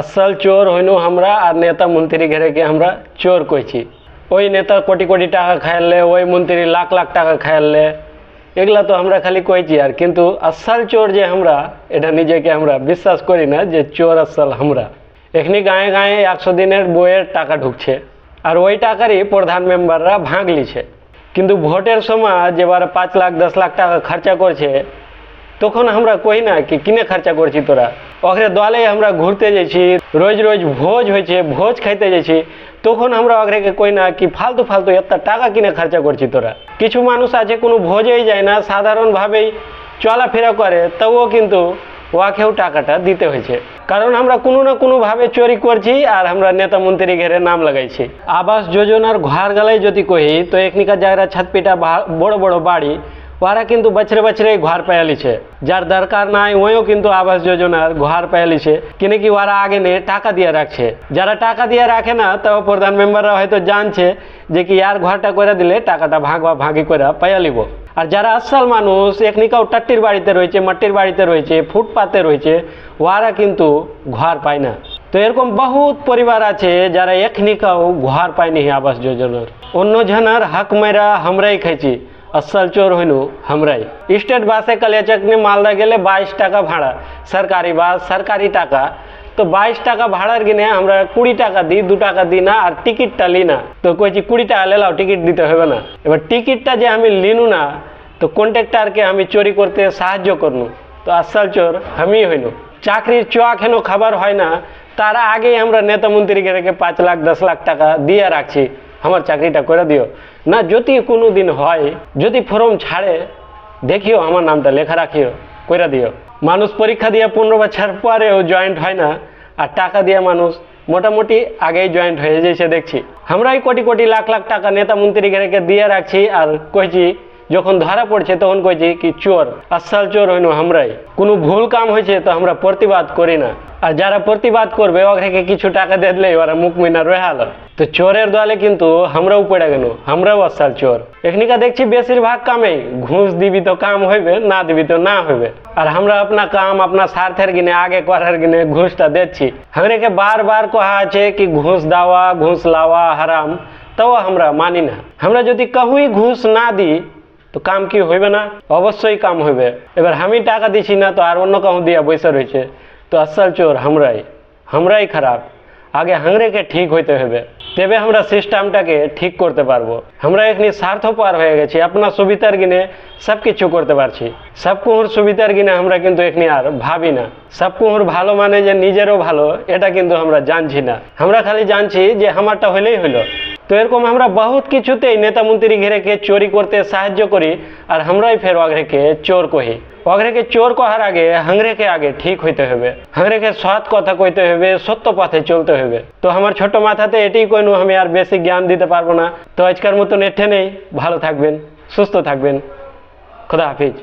আসল চোর হইনু আমরা আর নেতা মন্ত্রী ঘেরেকে আমরা চোর কইছি। ওই নেতা কোটি কোটি টাকা খাইলে, ওই মন্ত্রী লাখ লাখ টাকা খাইলে, এগুলা তো আমরা খালি কইছি আর। কিন্তু আসল চোর যে আমরা এটা নিজেকে আমরা বিশ্বাস করি না যে চোর আসল আমরা এখানে গায়ে গায়ে একশো দিনের বইয়ের টাকা ঢুকছে আর ওই টাকারই প্রধান মেম্বাররা ভাগ লিছে। কিন্তু ভোটের সময় যেবারে পাঁচ লাখ, দশ লাখ টাকা খরচা করছে, তখন আমরা কই না কি, কিনে খরচা করছি তোরা? ওখানে দলে আমরা ঘুরতে যাইছি, রোজ রোজ ভোজ হয়েছে, ভোজ খাইতে যাইছি। তখন আমরা ওখানে কই না কি ফালতু ফালতু এত টাকা কিনে খরচা করছি তোরা। কিছু মানুষ আছে, কোনো ভোজেই যায় না, সাধারণভাবেই চলাফেরা করে, তবুও কিন্তু ওয়াকেও টাকাটা দিতে হয়েছে। কারণ আমরা কোনো না কোনোভাবে চুরি করছি আর আমরা নেতা মন্ত্রী ঘেরে নাম লাগাইছি। আবাস যোজনার ঘর গালাই যদি কহি তো এখনিকার যারা ছাতপিটা বড় বড় বাড়ি ওরা কিন্তু বছরে বছরে ঘর পেয়ালিছে। যার দরকার নাই, ওইও কিন্তু আবাস যোজনার ঘর পেয়ালিছে। কিনে কি ওরা আগে নিয়ে টাকা দিয়ে রাখছে। যারা টাকা দিয়ে রাখে না, তাও প্রধান মেম্বাররা হয়তো জানছে যে কি আর ঘরটা করে দিলে টাকাটা ভাগবা ভাগি করে পেয়ালিব। আর যারা আসল মানুষ এখনিকাও টাট্টির বাড়িতে রয়েছে, মাটির বাড়িতে রয়েছে, ফুটপাতে রয়েছে ওরা কিন্তু ঘর পায় না। তো এরকম বহুত পরিবার আছে যারা এখনিকাও ঘর পায়নি আবাস যোজনার। অন্য জনের হক মেরা আমরাই খাইছি। আসল চোর হইনু আমরাই স্টেট বাসে কালিয়াচকনি মালদা গেলে বাইশ টাকা ভাড়া সরকারি বাস সরকারি টাকা তো বাইশ টাকা ভাড়ার কিনে আমরা কুড়ি টাকা দিই দু টাকা দিই না আর টিকিটটা লি না তো কইছি কুড়ি টাকা লেলাও টিকিট দিতে হবে না এবার টিকিটটা যে আমি লিনু না তো কন্ট্রাক্টারকে আমি চুরি করতে সাহায্য করনু তো আসল চোর আমি হইনু চাকরির চোয়াক হেন খাবার হয় না তার আগেই আমরা নেতা মন্ত্রীকে রেখে পাঁচ লাখ দশ লাখ টাকা দিয়ে রাখছি আমার চাকরিটা করে দিও। না, যদি কোনো দিন হয়, যদি ফর্ম ছাড়ে, দেখিও আমার নামটা, লেখা রাখিও করে দিও। মানুষ পরীক্ষা দিয়ে পনেরো বছর পরেও জয়েন্ট হয় না, আর টাকা দিয়ে মানুষ মোটামুটি আগেই জয়েন্ট হয়ে যাইছে, দেখছি। আমরাই কোটি কোটি লাখ লাখ টাকা নেতা মন্ত্রী রেখে দিয়ে রাখছি, আর কইছি যখন ধরা পড়ছে, তখন কইছে কি চোর আসল চোর হইনু আমরাই। কোনো ভুল কাম হয়েছে তো আমরা প্রতিবাদ করি না। আর যারা প্রতিবাদ করবে, ওখানে কিছু টাকা দিয়ে দিলে ওরা মুখ মিনা রহাল তো চোরের দলে কিন্তু আমরাও পড়ে গেল আমরাও আসল চোর। এখনিকা দেখছি বেশিরভাগ কামেই ঘুষ দিবি তো কাম হইবে, না দিবি তো না হইবে। আর আমরা আপনা কাম, আপনা স্বার্থের গিনে, আগে করার গিনে ঘুষটা দিচ্ছি। আমরাকে বারবার কহা আছে কি ঘুষ দেওয়া, ঘুষ লাওয়া হারাম, তাও আমরা মানি না। আমরা যদি কাহুই ঘুষ না দিই তো কাম কি হইবে না? অবশ্যই কাম হইবে। এবার আমি টাকা দিছি না, তো আর অন্য কাউ দিয়া বসে রয়েছে তো আসল চোর আমরাই আমরাই খারাপ। আগে হাংরেকে ঠিক হইতে হবে তবে আমরা সিস্টেমটাকে ঠিক করতে পারব। আমরা এখানে স্বার্থপর হয়ে গেছি। আপনার সুবিধার গিনে সব কিছু করতে পারছি। সব কুহুর সুবিধার গিনে আমরা কিন্তু এখানে আর ভাবি না। সব কুহুর ভালো মানে যে নিজেরও ভালো, এটা কিন্তু আমরা জানছি না। আমরা খালি জানছি যে আমারটা হইলেই হইল। তো এরকম আমরা বহুত কিছুতেই নেতা মন্ত্রী ঘেরেকে চোরি করতে সাহায্য করি, আর আমরাই ফের অগ্রেকে চোর কহি। অগ্রেকে চোর কহার আগে হাংরেকে আগে ঠিক হইতে হবে হাংরেকে সৎ কথা কইতে হবে সত্য পথে চলতে হবে তো আমার ছোট মাথাতে এটাই কইনু, আমি আর বেশি জ্ঞান দিতে পারব না। তো আজকের মতন এঠে নেই। ভালো থাকবেন, সুস্থ থাকবেন। খুদা হাফিজ।